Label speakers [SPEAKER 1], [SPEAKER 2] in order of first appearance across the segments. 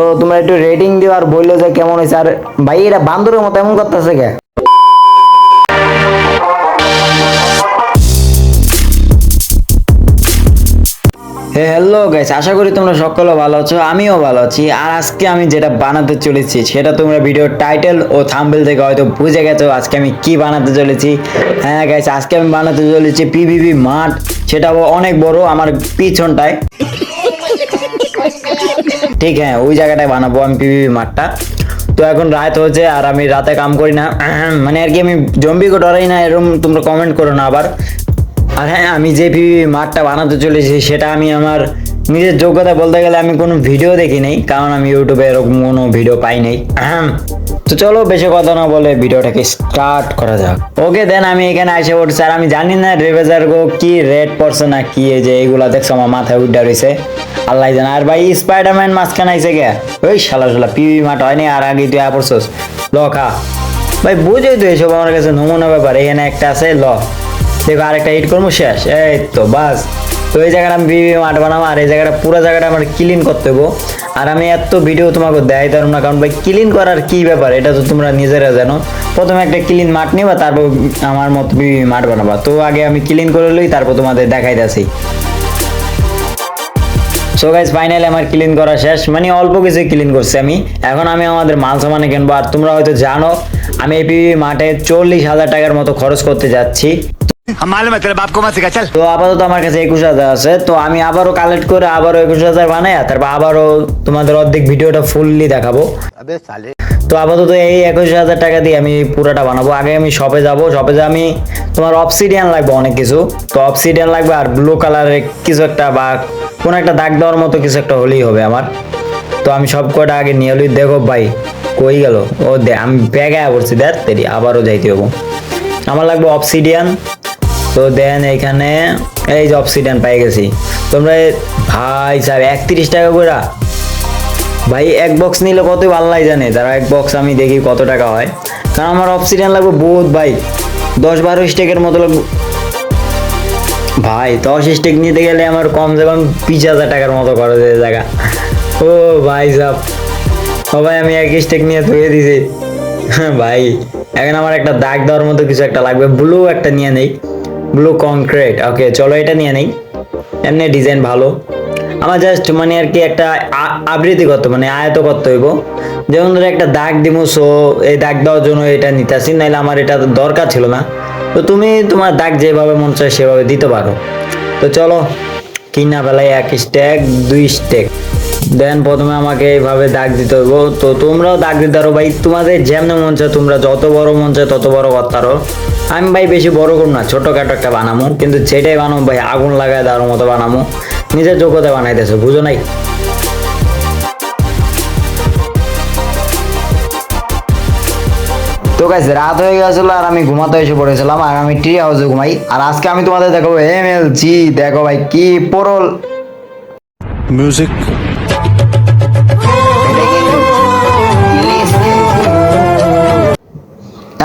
[SPEAKER 1] তো তোমরা একটু রেটিং দিও আর বলল যে কেমন হয়েছে। আর ভাই এটা বান্দরের মতো এমন করতেছে কে? হ্যালো গাইস আশা করি তোমরা সকলে ভালো আছো, আমিও ভালো আছি। আর আজকে আমি যেটা বানাতে চলেছি, সেটা তোমরা ভিডিওর টাইটেল ও থাম্বনেল থেকে হয়তো বুঝে গেছো আজকে আমি কি বানাতে চলেছি। হ্যাঁ গাইস আজকে আমি বানাতে চলেছি পিভিভি মাঠ সেটা অনেক বড় আমার পিছনটায়। ঠিক হ্যাঁ ওই জায়গাটায় বানাবো আমি পিভিভি মাঠটা। তো এখন রাত হয়েছে আর আমি রাতে কাম করি না। মানে আর কি আমি জম্বিকে ডরাই না, এরকম তোমরা কমেন্ট করো না আবার। আর হ্যাঁ আমি যে পিভিভি মাঠটা বানাতে চলেছি, সেটা আমি আমার নিজের যোগ্যতা বলতে গেলে আমি কোনো ভিডিও দেখি নাই, কারণ আমি ইউটিউবে এরকম কোনো ভিডিও পাই নাই। তো চলো বেশি কথা না বলে ভিডিওটাকে স্টার্ট করা যাক। ওকে দেন আমি এখানে এসে পড়ছি। আর আমি জানি না রেভেজার গো কি রেড পড়ছে না কি, এই যে এইগুলা দেখছ, আমার মাথায় উড্ডা রয়েছে আল্লাহ জানে, আর ভাই স্পাইডারম্যান মাঝখানে আইসে গে ওই শালা শালা পিভি মাঠ হয়নি, আর আগে তুই আয়া পড়ছস। ল, খা। ভাই, বুঝেই তো এসব আমার কাছে নমুনা ব্যাপার। এখানে একটা আছে, ল। দেখো, আরেকটা হিট করব, শেষ। এই তো, বাস। তো এই জায়গাটা আমি বিবি মাঠ বানাবো, আর এই জায়গাটা পুরো জায়গাটা আমার ক্লিন করতে হব আর আমি এত ভিডিও তোমাকে দেয় ধরো না, কারণ ভাই ক্লিন করার কি ব্যাপার, এটা তো তোমরা নিজেরা জানো। প্রথমে একটা ক্লিন মাঠ নিবা, তারপর আমার মতো বিবি মাঠ বানাবা। তো আগে আমি ক্লিন করে লই, তারপর তোমাদের দেখাই যাচ্ছি সো গাইজ ফাইনালি আমার ক্লিন করা শেষ মানে অল্প কিছু ক্লিন করছি আমি। এখন আমি আমাদের মাল সামানে কিনবো, আর তোমরা হয়তো জানো, আমি এই পিভি মাঠে চল্লিশ হাজার টাকার মতো খরচ করতে যাচ্ছি।
[SPEAKER 2] মালুম তোর বাপ কমা শিখা চল।
[SPEAKER 1] তো আপাতত আমার কাছে একুশ হাজার আছে তো আমি আবারও কালেক্ট করে আবারও একুশ হাজার বানাই তারপর আবারও তোমাদের অর্ধেক ভিডিওটা ফুললি দেখাবো। তো আপাতত এই একুশ হাজার টাকা দিয়ে আমি পুরাটা বানাবো। আগে আমি শপে যাব শপে যে আমি তোমার অপসিডিয়ান লাগবে অনেক কিছু। তো অপসিডিয়ান লাগবে আর ব্লু কালারের কিছু একটা বা কোনো একটা দাগ দেওয়ার মতো কিছু একটা হলেই হবে আমার। তো আমি সব কটা আগে নিয়ে হলি দেখো ভাই কই গেল? ও দে আমি ব্যাগায় পড়ছি দেখ তেরি আবারও যাইতে হব। আমার লাগবে অপসিডিয়ান তো দেন এখানে এই যে অপসিডিয়ান পাই গেছি। তোমরা ভাই স্যার একত্রিশ টাকা করে ভাই, এক বক্স নিলে কত আল্লাহ জানে? তারা এক বক্স আমি দেখি কত টাকা হয়। কারণ আমার অপসিডিয়ান লাগবে বহুত ভাই। দশ বারো স্টেকের মতো লাগবে। ভাই, দশ স্টেক নিতে গেলে আমার কমসে কম বিশ হাজার টাকার মতো খরচ হয়ে জায়গা ও ভাই সাহ ও ভাই আমি এক স্টেক নিয়ে ধুয়ে দিছি। ভাই, এখন আমার একটা দাগ দেওয়ার মতো কিছু একটা লাগবে। ব্লু একটা নিয়ে নেই। ব্লু কংক্রিট ওকে চলো এটা নিয়ে নেই। এমনি ডিজাইন ভালো। আমার জাস্ট মানে আর কি একটা আবৃত্তি করতে মানে আয়ত করতে হইব। যেমন ধরো একটা দাগ দিব সো এই দাগ দেওয়ার জন্য এটা নিতেছি নাহলে আমার এটা দরকার ছিল না। তো তুমি তোমার দাগ যেভাবে মন চায় সেভাবে দিতে পারো। তো চলো, কিনা বেলায় এক স্টেক দুই স্টেক দেন প্রথমে আমাকে এইভাবে দাগ দিতে হইব। তো তোমরাও দাগ দিতে পারো, ভাই। তোমাদের যেমন মন চায়, তোমরা যত বড় মন চায় তত বড় করতে পারো। আমি ভাই বেশি বড় করব না, ছোটখাটো একটা বানামো, কিন্তু যেটাই বানাবো ভাই, আগুন লাগায় দেওয়ার মতো বানামো। নিজের যোগ্যতা বানাইতেছে, বুঝো নাই? তো গাইস রাত হয়ে গেছিল আর আমি ঘুমাতে এসে পড়েছিলাম, আর আমি ট্রি হাউসে ঘুমাই। আর আজকে আমি তোমাদের দেখাবো এম এল জি দেখো ভাই, কি পরল।
[SPEAKER 3] Music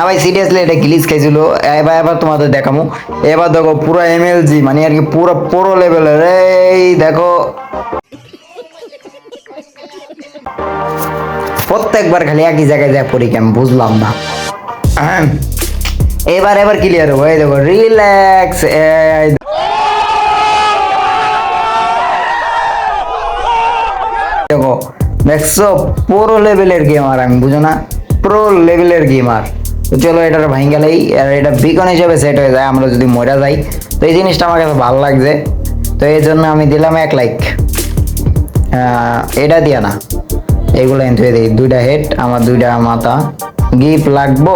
[SPEAKER 1] ভাই সিরিয়াসলি এটা গ্লিচ খাইছিল? এবার এবার তোমাদের দেখামো। এবার দেখো পুরো এমএলজি মানে আর কি পুরো পুরো লেভেলের এই দেখো। প্রত্যেকবার খালি একই জায়গায় যায় পড়ি আমি বুঝলাম না। এবার এবার ক্লিয়ার হব। এই দেখো রিল্যাক্স দেখো। দেখছ? পুরো লেভেলের গেমার আমি বুঝো না? প্রো লেভেলের গেমার চলো এটার ভাঙ্গালেই আর এটা বিকন হিসেবে সেট হয়ে যায়, আমরা যদি মরা যাই। তো এই জিনিসটা আমার কাছে ভালো লাগছে। তো এই জন্য আমি দিলাম এক লাইক এটা দিয়া না। এগুলো এনথুয়ে দিই। দুইটা হেড আমার দুইটা মাথা। গিফট লাগবো?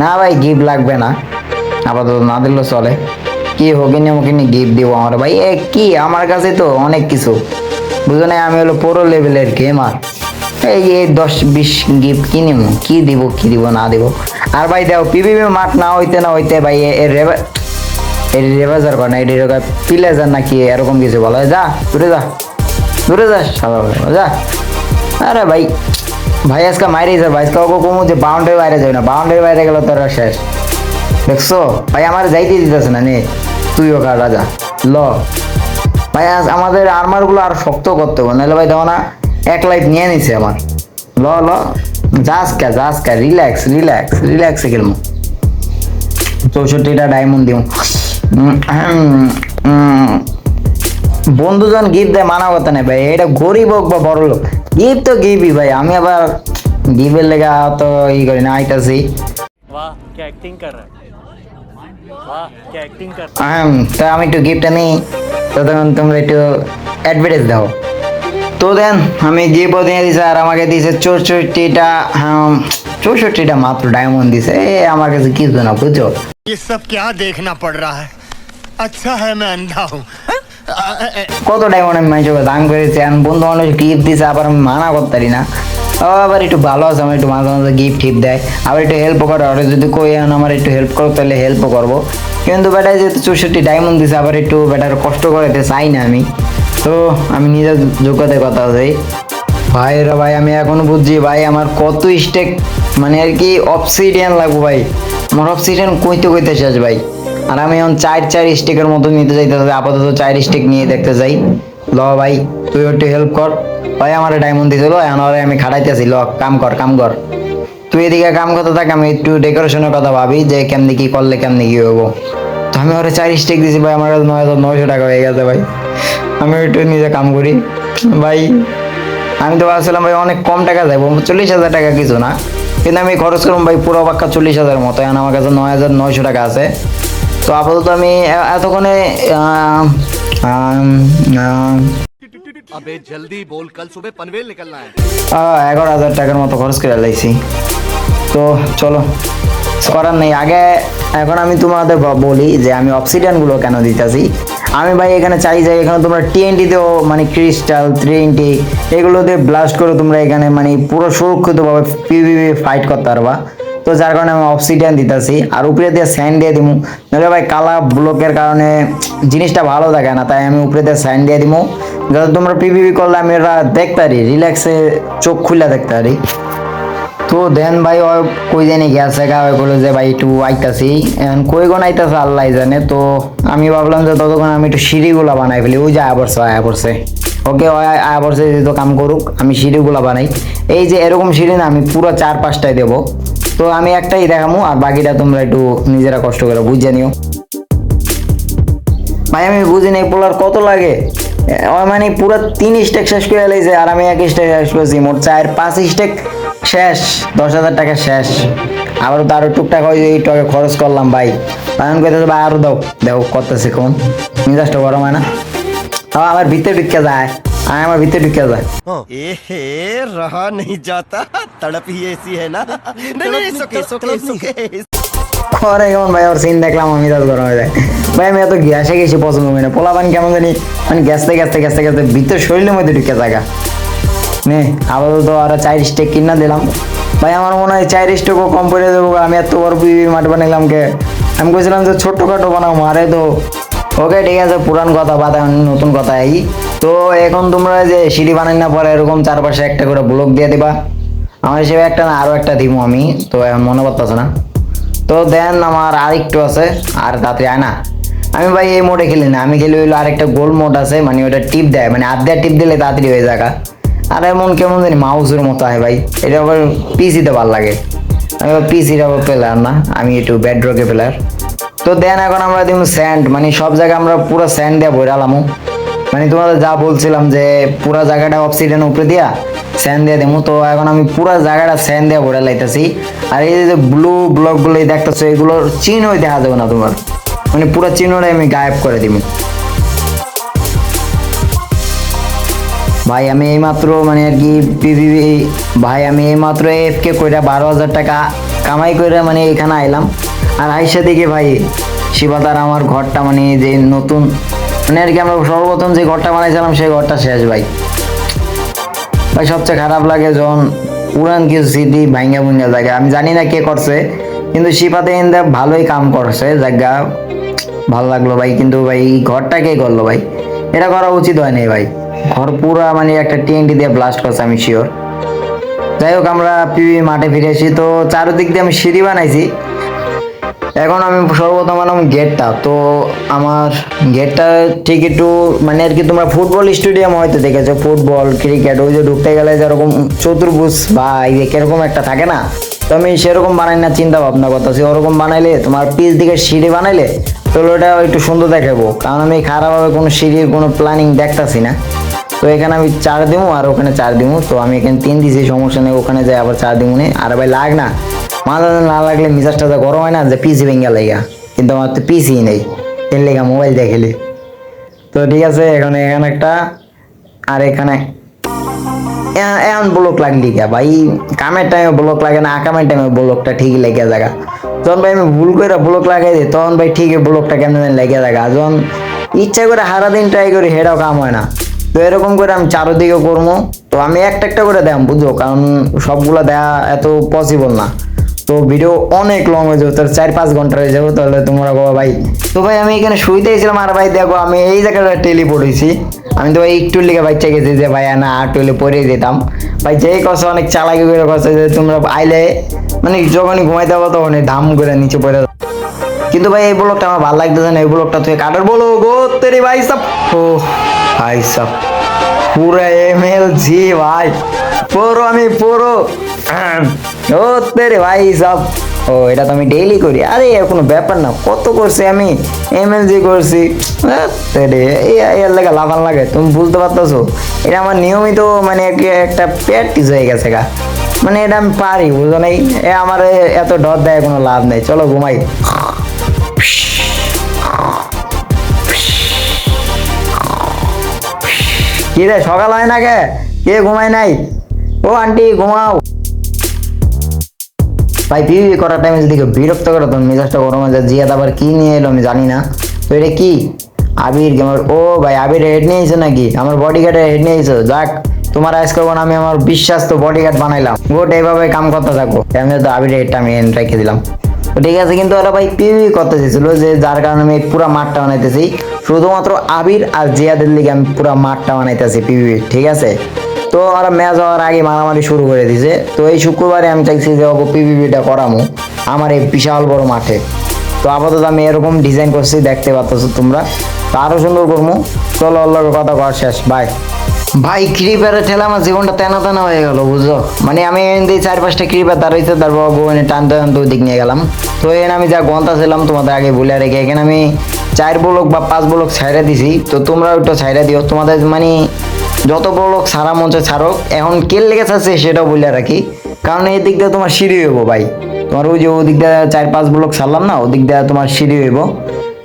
[SPEAKER 1] না ভাই গিফট লাগবে না। আপাতত না দিলেও চলে। কি হোকিনি মুকিনি গিফট দিব আমার ভাই? এ কি? আমার কাছে তো অনেক কিছু। বুঝো না আমি হলো পুরো লেভেলের গেমার এই যে দশ বিশ গিফট কি নিব কি দিব কি দিব, না দিব? আর ভাই দেখো পিভিপি মাঠ না হইতে না হইতে ভাই এর এর রেবাজার করে না এটি প্লেজার নাকি এরকম কিছু বলা? যা, দূরে যা। দূরে যা সাদা যা। আরে ভাই ভাই আজকে মাইরে যা ভাই আজকে কমু যে বাউন্ডারি বাইরে যাবে না বাউন্ডারি বাইরে গেলে তোর শেষ। দেখছ? ভাই আমার যাইতে দিতেছে না, নে। তুই ওকে রাজা ল। ভাই আজ আমাদের আর্মারগুলো আর শক্ত করতে হবে, নাহলে ভাই দেখো না। এক লাইফ নিয়ে নিছে আমার। ল ল। জাসকা জাসকা রিল্যাক্স রিল্যাক্স রিল্যাক্সে খেলব। চৌষট্টিটা ডায়মন্ড দিব। বন্ধুজন গিফট দেয় মানা কথা নেই ভাই। এটা গরিব হোক বা বড় লোক গিফট তো গিফটই ভাই। আমি আবার গিফটের লেগে অত ই করি না আইতাছি। আমি একটু গিফট আনি নিই। তখন তোমরা একটু অ্যাডভার্টাইজ দাও। তো দেন আমি গিফটও দিয়ে দিছে আর আমাকে দিয়েছে চৌষট্টিটা হ্যাঁ, চৌষট্টিটা মাত্র ডায়মন্ড দিছে এ আমার কাছে কিছু না বুঝছো
[SPEAKER 2] ये सब क्या देखना पड़ रहा है अच्छा है मैं अंधा हूँ
[SPEAKER 1] কত ডায়মন্ড আমি মানুষকে দান করেছি আর বন্ধু মানুষ গিফট দিছে আবার আমি মানা করতে পারি না ও আবার একটু ভালো আছে আমার একটু মাঝে মাঝে গিফট টিপ দেয় আবার একটু হেল্প করে আর যদি কই এখন আমার একটু হেল্প করো তাহলে হেল্পও করবো কিন্তু বেটা যেহেতু চৌষট্টি ডায়মন্ড দিছে আবার একটু বেটার কষ্ট করতে চাই না আমি তো আমি নিজের যোগ্যতায় কথা বলি। ভাই রে ভাই, আমি এখনও বুঝছি ভাই, আমার কত স্টেক মানে আর কি অপসিডিয়ান লাগবো ভাই। আমার অপসিডিয়ান কইতে কইতে শেষ ভাই। আর আমি এখন চার চার স্টেকের মতো নিতে চাইতেছি, আপাতত চার স্টেক নিয়ে দেখতে চাই। ল ভাই, তুই একটু হেল্প কর। ভাই, আমার ডায়মন্ড দিছিল এখন আমি খাটাইতেছি। ল, কাম কর কাম কর। তুই এদিকে কাম করতে থাক, আমি একটু ডেকোরেশনের কথা ভাবি, যে কেমনি কি করলে কেমনি কি হব। তো আমি ওরে চার স্টেক দিছি ভাই, আমার নয় নয়শো টাকা হয়ে গেছে ভাই। আমি একটু নিজে কাম করি। ভাই, আমি তো ভাবছিলাম, ভাই, অনেক কম টাকা যাব চল্লিশ হাজার টাকা কিছু না। কিন্তু আমি খরচ করলাম ভাই, পুরো পাক্কা চল্লিশ হাজার মতো। এখন আমার কাছে নয় হাজার নয়শো টাকা আছে। তো আপাতত আমি এতক্ষণে
[SPEAKER 3] আবে জলদি বল কাল সুবে পনভেল নিকলনা
[SPEAKER 1] হ্যায় এগারো হাজার টাকার মতো খরচ করে লাইছি তো চলো করার নেই আগে এখন আমি তোমাদের বলি যে আমি অক্সিডেন্টগুলো কেন দিতেছি? আমি ভাই এখানে চাই যে এখানে তোমরা টিএনটিতেও মানে ক্রিস্টাল টিএনটি এগুলো দিয়ে ব্লাস্ট করে তোমরা এখানে মানে পুরো সুরক্ষিতভাবে পিভিভি ফাইট করতে পারবা। তো যার কারণে আমি অক্সিডেন্ট দিতেছি, আর উপরে দিয়ে স্যান্ড দিয়ে দিমু। নাহলে ভাই কালা ব্লকের কারণে জিনিসটা ভালো থাকে না, তাই আমি উপরে দিয়ে স্যান্ড দিয়ে দিমু। যাতে তোমরা পিভিভি করলে আমি এটা দেখতে পারি রিল্যাক্সে চোখ খুলে দেখতে পারি। তো দেন ভাই, ও কই জানি গেছে গা ওই যে ভাই একটু আইতাছি। এখন কই কোন আইতাছে, আল্লাহ জানে। তো আমি ভাবলাম যে ততক্ষণ আমি একটু সিঁড়িগুলা বানাই ফেলি। ওই যে আয়া পড়ছে আয়া পড়ছে। ওকে ওই আয়া পড়ছে তো কাম করুক, আমি সিঁড়িগুলা বানাই। এই যে এরকম সিঁড়ি না, আমি পুরো চার পাঁচটায় দেবো। তো আমি একটাই দেখামো, আর বাকিটা তোমরা একটু নিজেরা কষ্ট করে বুঝে নিও। ভাই, আমি বুঝি নাই, পোলার কত লাগে? মানে পুরো তিন স্টেক শেষ করে লাইছে আর আমি এক স্টেক শেষ করেছি মোট চার পাঁচ স্টেক শেষ দশ হাজার টাকা শেষ। আবার তো আরও টুকটাক হয় এই টাকা খরচ করলাম ভাই। তখন কইতেছে ভাই আরও দাও। দেখো করতেছে কোন? মিজাজটা গরম হয় না? তাও আমার ভিতরে ঢুকে যায়। আর আমার ভিতরে ঢুকে যায়।
[SPEAKER 4] এ হে রহা নেই যাতা এসি হ্যায়
[SPEAKER 1] না। কেমন ভাই ওর সিন দেখলাম মিজাজ গরম হয়ে যায়। ভাই, আমি এত গ্যাসে গেছি পছন্দ করি না। পোলাপান কেমন জানি মানে গ্যাসতে গ্যাসতে গ্যাসতে গ্যাসতে ভিতরে শরীরের মধ্যে ঢুকে থাকা নে, আপাতত আর চার স্টেক কিনা দিলাম। ভাই, আমার মনে হয় চার স্টেকও কম পড়ে দেবো আমি এত বড় বিবি মাঠ বানাইলাম কে? আমি বলছিলাম যে ছোট্টখাটো বানাও, মারে তো। ওকে, ঠিক আছে, পুরান কথা, বাদ নতুন কথা, এই। তো এখন তোমরা যে সিঁড়ি বানাই না পরে এরকম চারপাশে একটা করে ব্লক দিয়ে দিবা। আমার হিসেবে একটা না আরও একটা দিবো আমি। তো মনে করতেছে না। তো দেন, আমার আরেকটু আছে, আর তাড়াতাড়ি আয় না। আমি ভাই এই মোডে খেলি না, আমি খেলি হইল আরেকটা গোল মোড আছে মানে ওটা টিপ দেয় মানে আধা টিপ দিলে তাড়াতাড়ি হয়ে যাকা আর এমন কেমন জানি মাউসের মতো হয় ভাই, এটা আবার পিসিতে ভালো লাগে। আমি পিসির আবার প্লেয়ার না, আমি একটু ব্যাডরকে প্লেয়ার তো দেন এখন আমরা দিব স্যান্ড মানে সব জায়গায় আমরা পুরো স্যান্ড দিয়ে বইরালামো মানে তোমাদের যা বলছিলাম যে পুরো জায়গাটা অক্সিডেন উপরে দিয়া স্যান্ড দিয়ে দেবো তো এখন আমি পুরো জায়গাটা স্যান্ড দিয়ে ভরে লাইতেছি। আর এই যে ব্লু ব্লকগুলো দেখতেছো, এগুলোর চিহ্নই দেখা যাবে না তোমার। মানে পুরো চিহ্নটাই আমি গায়েব করে দিব। ভাই, আমি এইমাত্র মানে আর কি ভাই, আমি এইমাত্র এফকে কইরা বারো হাজার টাকা কামাই করে মানে এখানে আইলাম। আর আইসা দেখি ভাই শিবাতার আমার ঘরটা মানে যে নতুন মানে আর কি আমরা সর্বপ্রথম যে ঘরটা বানাইছিলাম সেই ঘরটা শেষ ভাই। ভাই, সবচেয়ে খারাপ লাগে যখন পুরান কিছু স্মৃতি ভাঙ্গা ভুঙ্গা জায়গা আমি জানি না কে করছে, কিন্তু শিপাতে ইন্দা ভালোই কাম করছে, জায়গা ভালো লাগল ভাই, কিন্তু ভাই ঘরটা কে করল ভাই? এটা করা উচিত হয়নি ভাই। ঘর পুরা মানে একটা টিএনটি দিয়ে ব্লাস্ট করছে, আমি শিওর যাই হোক, আমরা পিবি মাঠে ফিরে এসেছি। তো চারদিক দিয়ে আমি সিঁড়ি বানাইছি। এখন আমি সর্বপ্রথম বানাবো গেটটা। তো আমার গেটটা ঠিক একটু মানে আর কি তোমরা ফুটবল স্টেডিয়াম হয়তো দেখেছ, ফুটবল, ক্রিকেট, ওই যে ঢুকতে গেলে যেরকম চতুর্ভুজ বা এই যে কীরকম একটা থাকে না, তো আমি সেরকম বানাই না, চিন্তা ভাবনা করতেছি। ওরকম বানাইলে, তোমার পিস দিকে সিঁড়ি বানাইলে তো ওটা একটু সুন্দর দেখাবো। কারণ আমি খারাপভাবে কোনো সিঁড়ির কোনো প্ল্যানিং দেখতাছি না। তো এখানে আমি চার দিমু আর ওখানে চার দিমু। তো আমি এখানে তিন দিছি, সমস্যা নেই, ওখানে যাই, আবার চার নেই আর ভাই লাগ না। মাথা না লাগলে মিজাজটা তো গরম হয় না, যে পিসি ভেঙে লেগা কিন্তু আমার তো পিসি নেই। এর লেগা মোবাইল দেখেলি তো ঠিক আছে, এখন এখানে একটা, আর এখানে এ- এখন ব্লক লাগলি কে ভাই, কামের টাইমে ব্লক লাগে না আকামের টাইমে ব্লকটা ঠিক লেগে জায়গা যখন ভাই আমি ভুল করে ব্লক লাগাই দিই, তখন ভাই ঠিকই ব্লকটা কেন জানি লেগে জায়গা যখন ইচ্ছা করে সারা দিন ট্রাই করি হেটাও কাম হয় না। তো এরকম করে আমি চারোদিকে করব তো আমি একটা একটা করে দেখাম বুঝো কারণ সবগুলো দেয়া এত পসিবল না। তো ভিডিও অনেক লং হয়ে যাবে, তোর চার পাঁচ ঘণ্টা হয়ে যাবে, তাহলে তোমরা বাবা ভাই। তো ভাই আমি এখানে শুইতে ছিলাম আর ভাই দেখো, আমি এই জায়গাটা টেলিপোর্ট হয়েছি আমি তো ভাই একটু লিখে বাচ্চা গেছি যে ভাই, না, আর টুলে পরে যেতাম। ভাই, যেই কথা অনেক চালাকি করে কথা যে তোমরা আইলে মানে যখনই ঘুমাইতে পারো তখনই ধাম করে নিচে যাও। কিন্তু ভাই, এই ব্লগটা আমার ভালো লাগতেছে না, এই ব্লগটা তুই কাটার বলো গো, তেরি ভাই সব ও ভাই সব পুরো এম এল জি ভাই। পুরো আমি পুরো। ও, তেরে ভাই সব ও, এটা তো আমি ডেইলি করি। আরে এর কোনো ব্যাপার না, কত করছি আমি? এম এল জি করছি। এর লাগে লাভান লাগে, তুমি বুঝতে পারতেছো? এটা আমার নিয়মিত মানে একটা প্র্যাকটিস হয়ে গেছে গা। মানে এটা আমি পারি, বুঝো নাই? এ, আমার এত ডর দেয়, কোনো লাভ নেই। চলো, ঘুমাই। কি রে, সকাল হয় না কে? কে ঘুমায় নাই? ও, আন্টি, ঘুমাও। ভাই পিভি করার টাইমে যদি বিরক্ত করে তখন মেজাজটা গরম হয়ে জিয়াদ আবার কি নিয়ে এলো আমি জানি না। তো এটা কি? আবির আমার ও ভাই আবির হেড নিয়ে এসো নাকি? আমার বডি গার্ডের হেড নিয়ে এসো যাক, তোমার আইস করব না, আমি আমার বিশ্বাস তো বডি গার্ড বানাইলাম। গোট এইভাবে কাম করতে থাকো আমি তো আবির হেডটা আমি রেখে দিলাম। তো ঠিক আছে, কিন্তু ওরা ভাই পিভি করতে চেয়েছিল যে যার কারণে আমি পুরো মাঠটা বানাইতেছি। শুধুমাত্র আবির আর জিয়াদের লিগে আমি পুরো মাঠটা বানাইতেছি পিভি ঠিক আছে? তো ওরা ম্যাচ হওয়ার আগে মারামারি শুরু করে দিছে। তো এই শুক্রবারে আমি চাইছি যে ওকে পিভিপিটা করামো, আমার এই বিশাল বড় মাঠে। তো আপাতত আমি এরকম ডিজাইন করছি, দেখতে পাচ্ছ তোমরা। তো আরও সুন্দর করব চলো অল্লাহ কথা কর শেষ বাই ভাই ক্রিপারে ঠেলা আমার জীবনটা তেনা তেনা হয়ে গেল, বুঝছ? মানে আমি এনে চার পাঁচটা ক্রিপার দাঁড়াইছে তারপর গোয়েনে টানতে টানতে ওদিক নিয়ে গেলাম। তো এখানে আমি যা গন্তা ছিলাম তোমাদের আগে বলে রেখে এখানে আমি চার ব্লক বা পাঁচ ব্লক ছাইড়া দিছি। তো তোমরা একটু ছাইড়া দিও। তোমাদের মানে যত বড় লোক সারা মঞ্চে ছাড়ক, এখন কেল লেগে আছে সেটাও বলে রাখি। কারণ এই দিক দিয়ে তোমার সিঁড়ি হইব ভাই। তোমার ওই যে ওদিক দিয়ে চার পাঁচ ব্লক ছাড়লাম না, ওদিক দিয়ে তোমার সিঁড়ি হইব।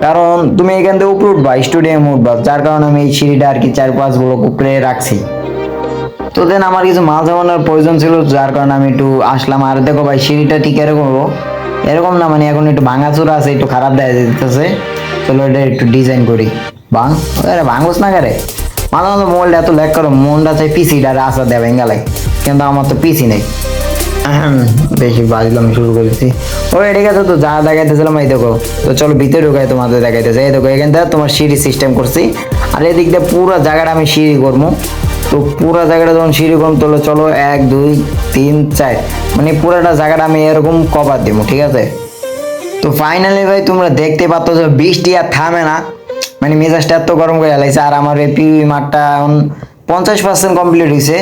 [SPEAKER 1] কারণ তুমি এখান থেকে উপরে উঠবা স্টেডিয়াম উঠবা, যার কারণে আমি এই সিঁড়িটা আর কি চার পাঁচ ব্লক উপরে রাখছি। তো দেন আমার কিছু মাল জমানোর প্রয়োজন ছিল, যার কারণে আমি একটু আসলাম। আর দেখো ভাই, সিঁড়িটা ঠিক এরকম এরকম না মানে এখন একটু ভাঙাচোরা আছে, একটু খারাপ দেখা যেতেছে চলো এটা একটু ডিজাইন করি। ভাঙ ভাঙোস না কারে? মাঝে মাঝে মোবাইলটা এত ল্যাক করো, মনটা চাই পিসিটা আসা দেবে গেলে কিন্তু আমার তো পিসি নেই। বেশি বাজলাম শুরু করেছি। ও ঠিক আছে তো, যা দেখাইতেছিলাম এই দেখো। তো চলো ভিতরে ঢুকাই, তোমাদের দেখাইতেছে। এই দেখো, এখান থেকে তোমার সিঁড়ি সিস্টেম করছি। আর এদিক দিয়ে পুরো জায়গাটা আমি সিঁড়ি করব। তো পুরো জায়গাটা যখন সিঁড়ি করব, তাহলে চলো এক, দুই, তিন, চার। মানে পুরোটা জায়গাটা আমি এরকম কভার দেবো, ঠিক আছে? তো ফাইনালি ভাই, তোমরা দেখতে পাচ্ছ যে বৃষ্টি আর থামে না। মানে মেজাজটা এত গরম করে লাগছে আর আমার এই পিউই মাঠটা এখন পঞ্চাশ পার্সেন্ট কমপ্লিট হয়েছে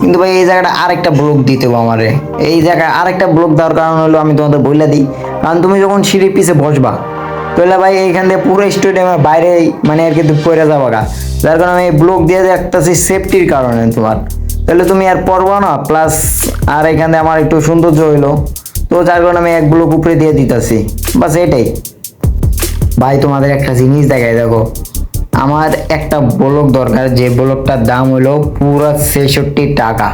[SPEAKER 1] কিন্তু ভাই, এই জায়গাটা আরেকটা ব্লক দিতে হবে আমারে। এই জায়গায় আরেকটা ব্লক দেওয়ার কারণ হলো আমি তোমাদের বলে দিই, কারণ তুমি যখন সিঁড়ির পিছে বসবা তাহলে ভাই, এইখান থেকে পুরো স্টেডিয়ামের বাইরে মানে আর কি পড়ে যাব গা। যার কারণে আমি ব্লক দিয়ে দেখতেছি সেফটির কারণে তোমার। তাহলে তুমি আর পড়বা না প্লাস আর এখানে আমার একটু সৌন্দর্য হইল। তো যার কারণে আমি এক ব্লক উপরে দিয়ে দিতেছি। বাস এটাই। ভাই, তোমাদের একটা জিনিস দেখাই, দেখো। আমার একটা ব্লক দরকার, যে ব্লকটার দাম হলো পুরো ছেষট্টি টাকা।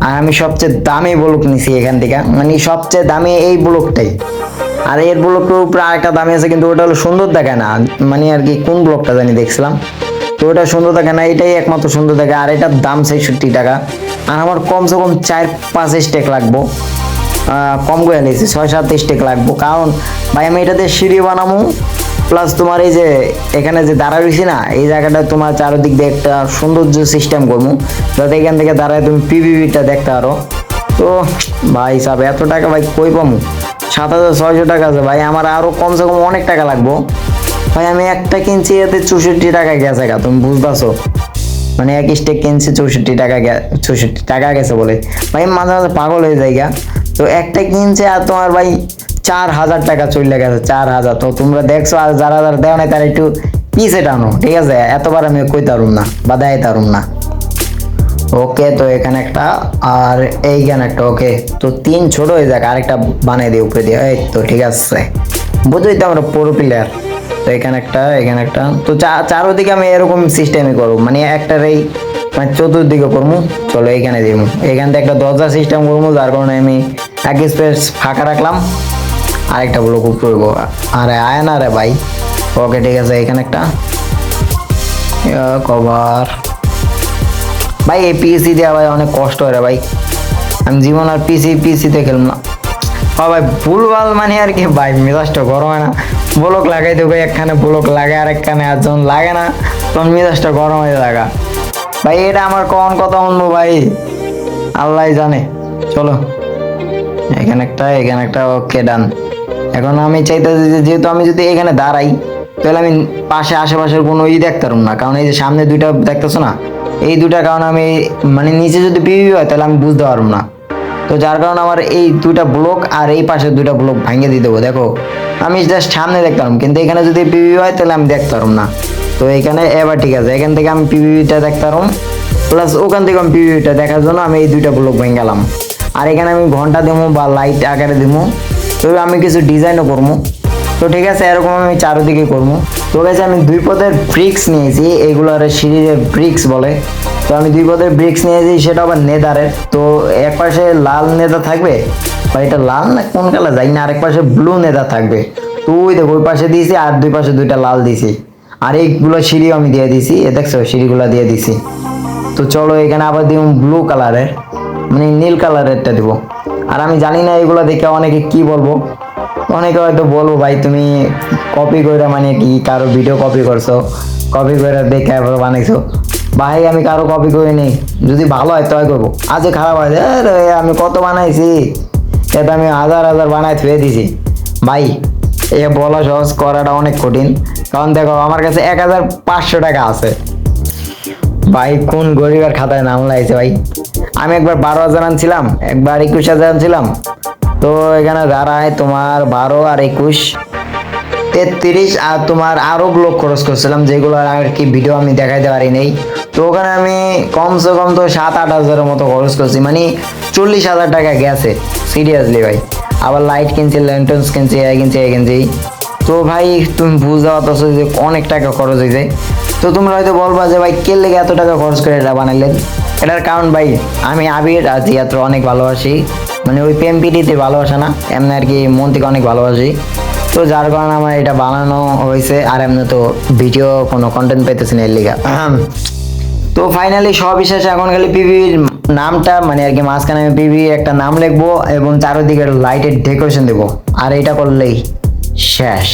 [SPEAKER 1] আর আমি সবচেয়ে দামি ব্লক নিছি এখান থেকে। মানে সবচেয়ে দামি এই ব্লকটাই। আর এর ব্লকটার উপরে আরেকটা দামি আছে, কিন্তু ওটা হলো সুন্দর দেখায় না। মানে আর কি, কোন ব্লকটা জানি দেখছিলাম। তো ওটা সুন্দর দেখে না, এটাই একমাত্র সুন্দর দেখে। আর এটার দাম ছেষট্টি টাকা। আর আমার কমসে কম চার পাঁচ স্টেক লাগবো। কম করে নিয়েছি, ছয় সাত স্টেক লাগবো। কারণ ভাই, আমি এটাতে সিঁড়ি বানাবো প্লাস তোমার এই যে এখানে যে দাঁড়া রয়েছি না, এই জায়গাটা তোমার চারদিক দিয়ে একটা সৌন্দর্য সিস্টেম করব যাতে এখান থেকে দাঁড়ায় তুমি পিভিভিটা দেখতে পারো। তো ভাই সাহেব এত টাকা ভাই কই পামু? সাত হাজার ছয়শো টাকা আছে ভাই, আমার আরও কমসে কম অনেক টাকা লাগবো। ভাই, আমি একটা কিনছি, এতে চৌষট্টি টাকা গেছে গা, তুমি বুঝতেছো? মানে এক স্টেক কিনছি, চৌষট্টি টাকা চৌষট্টি টাকা গেছে বলে। ভাই, মাঝে মাঝে পাগল হয়ে যায় গা। তো একটা কিনছে আর তোমার ভাই চার হাজার টাকা চলে গেছে, চার হাজার। তো তোমরা দেখছ আর যারা যারা দেও না তারা একটু পিছে টানো, ঠিক আছে? এতবার আমি কই তারুম না বা দেয় তারুম না। ওকে, তো এখানে একটা, আর এইখানে একটা, ওকে। তো তিন ছোট হয়ে যাক, আরেকটা বানিয়ে দিই উপরে দিয়ে। এই তো, ঠিক আছে। বুঝলি তো আমরা পুরো প্লেয়ার তো এখানে একটা এখানে একটা, তো চারোদিকে আমি এরকম সিস্টেমই করব। মানে একটার এই মানে চতুর্দিকে করব চলো এইখানে দিব এখান থেকে একটা দরজা সিস্টেম করব যার কারণে আমি এক স্পেস ফাঁকা রাখলাম। আরেকটা ব্লক করব আরে আয় না রে ভাই। ওকে ঠিক আছে এখানে একটা। কভার ভাই, এই পিসি দেওয়া ভাই অনেক কষ্ট হয় রে ভাই। আমি জীবন আর পিসি পিসিতে খেলব না। হ্যাঁ ভাই, ভুলভাল মানে আর কি, ভাই, মেজাজটা গরম হয় না। ব্লক লাগাই দেবো, একখানে ব্লক লাগে আর একখানে আর যখন লাগে না। তখন মেজাজটা গরম হয়ে লাগা ভাই, এটা আমার কখন কথা শুনব ভাই। আল্লাহ জানে। চলো। এখানে একটা এখানে একটা, ওকে, ডান। এখন আমি চাইতেছি যে, যেহেতু আমি যদি এখানে দাঁড়াই, তাহলে আমি পাশে, আশেপাশের কোনো ই দেখতাম না। কারণ এই যে সামনে দুইটা দেখতেছো না, এই দুইটার কারণে আমি মানে নিচে যদি পিভি হয়, তাহলে আমি বুঝতে পারব না। তো যার কারণে আমার এই দুইটা ব্লক আর এই পাশে দুইটা ব্লক ভাঙিয়ে দিয়ে দেবো দেখো, আমি জাস্ট সামনে দেখতাম কিন্তু এখানে যদি পিভি হয়, তাহলে আমি দেখতে পারব না। তো এখানে এবার ঠিক আছে, এখান থেকে আমি পিভিটা দেখতে পারব। প্লাস ওখান থেকে আমি পিভিটা দেখার জন্য আমি এই দুইটা ব্লক ভেঙে গেলাম। আর এখানে আমি ঘণ্টা দেবো বা লাইট আকারে দেবো তো আমি কিছু ডিজাইনও করব। তো ঠিক আছে, এরকম আমি চারোদিকে করব। তো গেছে আমি দুই পদের ব্রিক্স নিয়েছি, এগুলোর সিঁড়ির ব্রিক্স বলে। তো আমি দুই পদের ব্রিক্স নিয়েছি, সেটা আবার নেদারের। তো এক পাশে লাল নেদা থাকবে, বা এটা লাল না কোন কালার যাই না, আরেক পাশে ব্লু নেদা থাকবে। তো ওই দেখো, ওই পাশে দিয়েছি আর দুই পাশে দুইটা লাল দিয়েছি। আর এইগুলো সিঁড়িও আমি দিয়ে দিয়েছি এ দেখছ, সিঁড়িগুলো দিয়ে দিছি। তো চলো, এখানে আবার দিব ব্লু কালারের মানে নীল কালারেরটা দিব। আর আমি জানি না এগুলো দেখে অনেকে কি বলব। অনেকে হয়তো বলব, ভাই, তুমি কপি করে মানে কি কারও ভিডিও কপি করছ? কপি করে দেখে বানাইছো? ভাই, আমি কারও কপি করি নি যদি ভালো হয় তয় করব। আজ খারাপ হয় আমি কত বানাইছি? এটা আমি হাজার হাজার বানাই থুয়ে দিছি। ভাই, এ বলা সহজ করাটা অনেক কঠিন। কারণ দেখো, আমার কাছে এক হাজার পাঁচশো টাকা আছে। ভাই, কোন গরিবের খাতায় নাম লাগছে ভাই? আমি একবার বারো হাজার আনছিলাম, একবার একুশ হাজার আনছিলাম। তো এখানে দাঁড়ায় তোমার বারো আর একুশ, তেত্রিশ, আর তোমার আরও ব্লক খরচ করছিলাম, যেগুলো আর কি ভিডিও আমি দেখাইতে পারি নাই তো ওখানে আমি কমসে কম তো সাত, আট হাজারের মতো খরচ করছি মানে চল্লিশ হাজার টাকা গেছে। সিরিয়াসলি ভাই, আবার লাইট কিনছি ল্যান্টনস কিনছি, এ কিনছি এ কিনছি। তো ভাই তুমি বুঝতে পারতেছো যে অনেক টাকা খরচ হয়েছে তো তোমরা হয়তো বলবা যে ভাই কে লেগে এত টাকা খরচ করে এটা বানাইলেন? এটার কারণ ভাই আমি আবির আর জিয়াত্র অনেক ভালোবাসি। মানে ওই প্রেম পিটিতে ভালোবাসা না এমনি আর কি মন থেকে অনেক ভালোবাসি। তো যার কারণে আমার এটা বানানো হয়েছে আর এমনি তো ভিডিও কোনো কন্টেন্ট পেতেছি না এর লিগা। তো ফাইনালি সব শেষে এখন খালি পিভির নামটা মানে আর কি মাঝখানে আমি পিভি একটা নাম লিখব এবং চারোদিকে লাইটের ডেকোরেশন দেবো। আর এটা করলেই শেষ।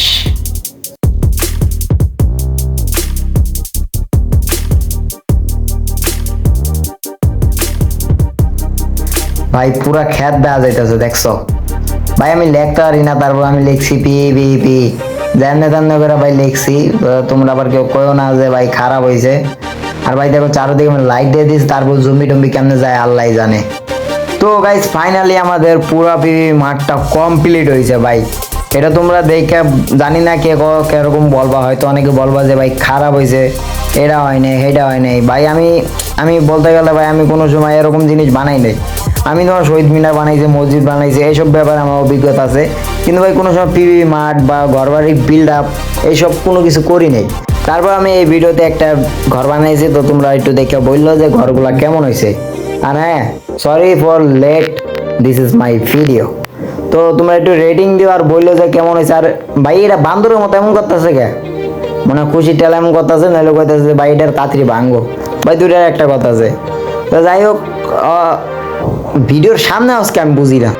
[SPEAKER 1] ভাই, পুরা খ্যাত দেওয়া যাইতেছে, দেখছ? ভাই, আমি লিখতে পারি না, তারপর আমি লিখছি পি পি পি। জানে জানে করে ভাই লিখছি তোমরা আবার কেউ কয়ও না যে ভাই খারাপ হয়েছে আর ভাই দেখো, চারোদিকে আমি লাইট দিয়ে দিস তারপর জম্বি টম্বি কেমনে যায় আল্লাহ জানে। তো গাইস ফাইনালি আমাদের পুরা পিভি মাঠটা কমপ্লিট হয়েছে ভাই। এটা তোমরা দেখে জানি না কে কীরকম বলবা, হয়তো অনেকে বলবা যে ভাই খারাপ হয়েছে এটা হয় নাই, সেটা হয় নাই। ভাই, আমি আমি বলতে গেলে ভাই, আমি কোনো সময় এরকম জিনিস বানাই নাই। আমি তোমার শহীদ মিনার বানাইছি, মসজিদ বানাইছি, এইসব ব্যাপারে আমার অভিজ্ঞতা আছে। কিন্তু ভাই, কোনো সময় পিভি মাঠ বা ঘরবাড়ি বিল্ড আপ এইসব কোনো কিছু করি নাই। তারপর আমি এই ভিডিওতে একটা ঘর বানাইছি, তো তোমরা একটু দেখে বলল যে ঘরগুলা কেমন হয়েছে আর হ্যাঁ sorry for late this is my video তো তোমরা একটু রেটিং দিও আর বলল যে কেমন হয়েছে। আর ভাই এটা বান্দরের মতো এমন করতেছে কে? মনে খুশি টেলা এমন করতেছে, নাহলে কইতেছে ভাই, এটার তাড়াতাড়ি ভাঙবো ভাই, দুইটার একটা কথা আছে। তো যাই হোক ভিডিওর সামনে আজকে আমি বুঝি না।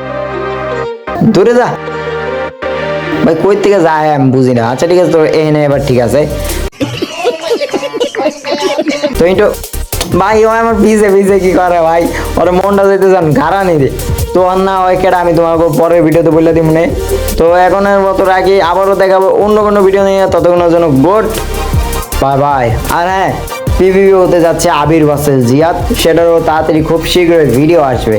[SPEAKER 1] দূরে যা। ভাই, কই থেকে যায় আমি বুঝি না। আচ্ছা ঠিক আছে, তো এখানে এবার ঠিক আছে। তো ভাই, ও আমার পিছে পিছে কি করে, ভাই? ওর মনটা যেতে চান ঘাড়া নেই তো আর না হয় কেটা আমি তোমাকে পরের ভিডিওতে বলে দিব নে তো এখনের মতো রাখি, আবারও দেখাবো অন্য কোনো ভিডিও নিয়ে, ততক্ষণের জন্য গুড, বাই বাই। আর হ্যাঁ পিভিপি হতে যাচ্ছে আবির ভার্সেস জিয়াদ, সেটারও তাড়াতাড়ি খুব শীঘ্রই ভিডিও আসবে।